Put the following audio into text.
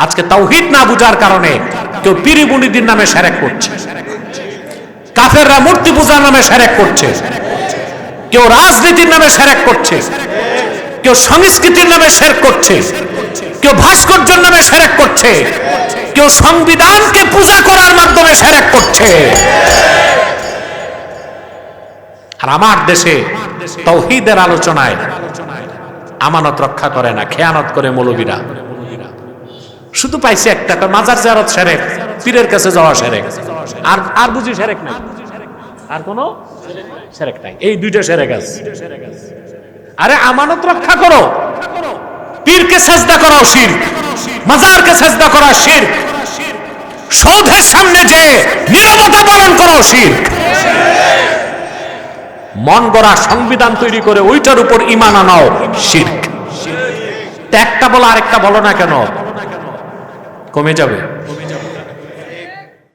আজকে তাওহিদ না বুঝার কারণে কেউ পিরি বুনিদির নামে সেরেক করছে। কাফেররা মূর্তি পূজার নামে সেরেক করছে। কেউ রাজনীতির নামে সেরেক করছে। কেউ সংস্কৃতির নামে শের করছে। কেউ ভাস্কর্যের নামে সেরেক করছে। কেউ সংবিধানকে পূজা করার মাধ্যমে সেরেক করছে। আর আমার দেশে তৌহিদের আলোচনায় আমানত রক্ষা করে না, খেয়ানত করে মৌলবীরা। শুধু পাইছে একটা কয় মাজার জারত সেরেক, পীরের কাছে যাওয়া সেরেক। আর আর বুঝি সেরেক নাই? আর কোনো? সেরেক নাই। এই দুইটা সেরেক আছে। আরে আমানত রক্ষা করো। পীরকে করাও শির। মাজারকে করা শির। সৌধের সামনে যে নিরবতা পালন করাও শির। মন গড়া সংবিধান তৈরি করে ওইটার উপর ইমান আনাও শির্ক তা একটা বলো, আরেকটা বলো না কেন? কমে যাবে।